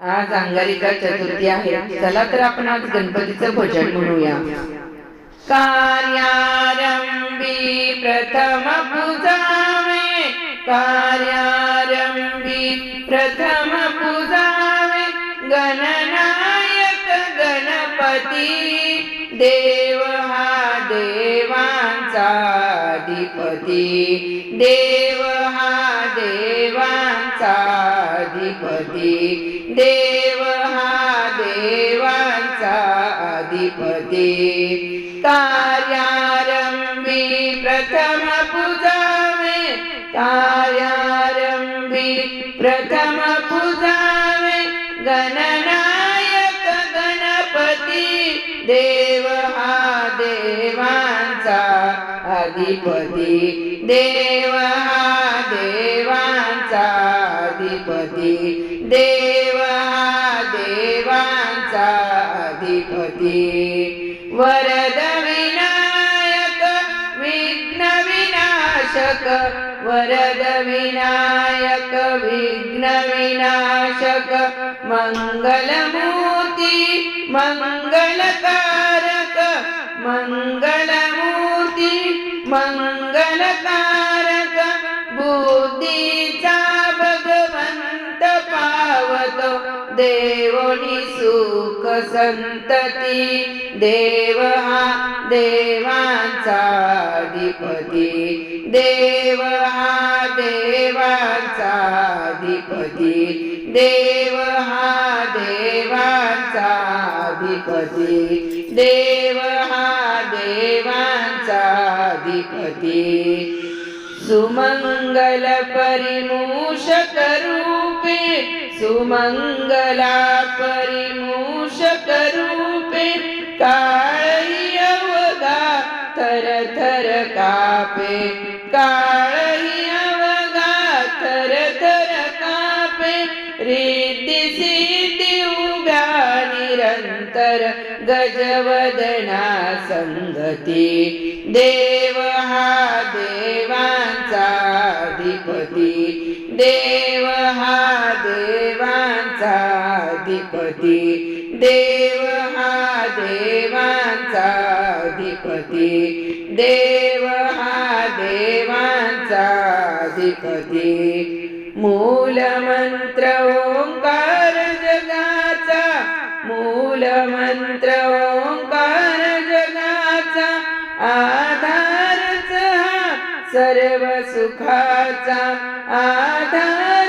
आज अंगारिका चतुर्थी आहे. चला तर आपण आज गणपतीचं भजन म्हणूया. कार्यारंभी प्रथम पूजावे. कार्यारंभी प्रथम पूजावे. गणनायक गणपती. देव हा देवांचा अधिपती. देव हा देवांचा अधिपती. देव हा देवांचा अधिपती. कार्यारंभी प्रथम पूजावे कार्यारंभी प्रथम पूजावे. गणनायक गणपती देव हा देवांचा अधिपती. देव हा देव अधिपती. देव हा देवांचा अधिपती. वरद विनायक विघ्न विनाशक. वरद विनायक विघ्न विनाशक. मंगलमूर्ती मंगलका देवनी सुख संतती देव हा देवांचा अधिपती. देव हा देवांचा अधिपती. देव हा देवांचा अधिपती. देव हा देवांचा अधिपती. सुमंगल परिमूषक रूपे सुमंगला परिमूषक रूपे काळी अवगा थर थर कापे। काळी अवगा थर थर कापे। रिद्धी सिद्धी उभ्या निरंतर गजवदना संगती। देव हा देवांचा अधिपती। देव अधिपती. देव हा देवांचा अधिपती. देव हा देवांचा अधिपती. मूलमंत्र ओंकार जगाचा. मूलमंत्र ओंकार जगाचा. आधारच हा सर्व सुखाचा. आधार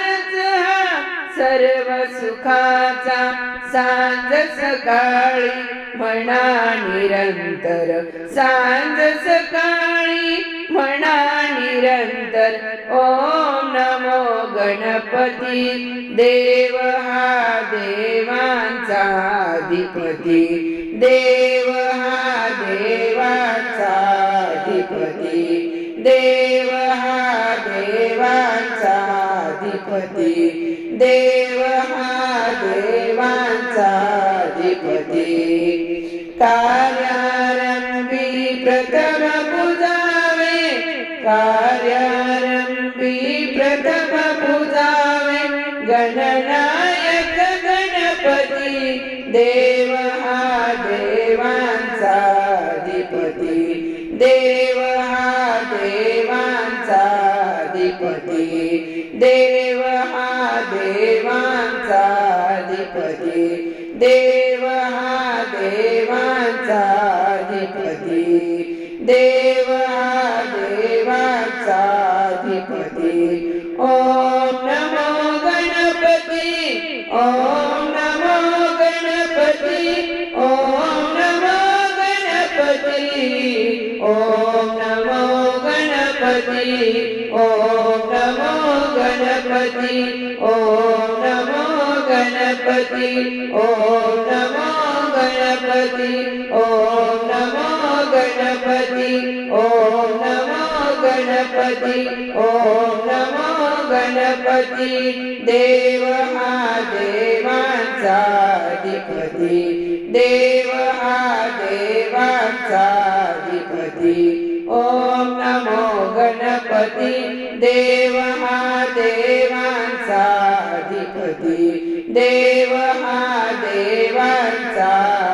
सर्व सुखाचा सांज सकाळी म्हणा निरंतर. सांज सकाळी म्हणा निरंतर. ओम नमो गणपती. देव हा देवांचा अधिपती. देव हा देवाचा अधिपती. देव हा देवा अधिपती देव हा देवांचा अधिपती. कार्यारंभी प्रथम पूजावे. कार्यारंभी प्रथम पूजावे. गणनायक गणपती. देव हा देवांचा अधिपती. देव हा देवांचा अधिपती. देव हा देवांचा अधिपती. देव हा देवांचा अधिपती. देव हा देवांचा अधिपती. ओम नमो गणपती. ओम नमो गणपती. ओम नमो गणपती. ओम गणपती ओम नमो गणपती ओम नमो गणपती ओम नमो गणपती ओम नमो गणपती ओम नमो गणपती ओम नमो गणपती देव हा देवांचा अधिपती देव गणपती देव हा देवांचा अधिपती. देव हा देवांचा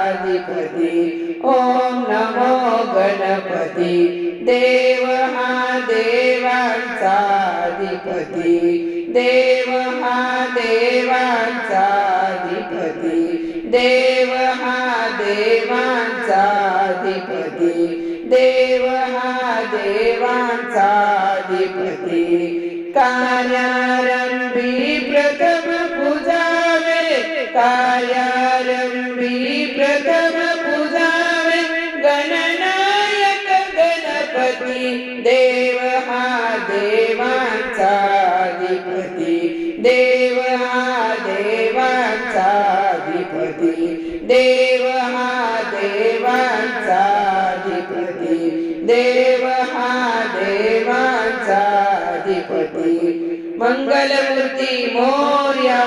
अधिपती. ओम नमो गणपती. देव हा देवांचा अधिपती. देव हा देवांचा अधिपती. देव हा देवांचा अधिपती. देव हा देवांचा अधिपती. कार्यारंभी प्रथम पूजावे. कार्यारंभी प्रथम पूजावे. गणनायक गणपती. देव हा देवांचा अधिपती. देव देव हा देवाचा अधिपती. मंगलमूर्ती मोर्या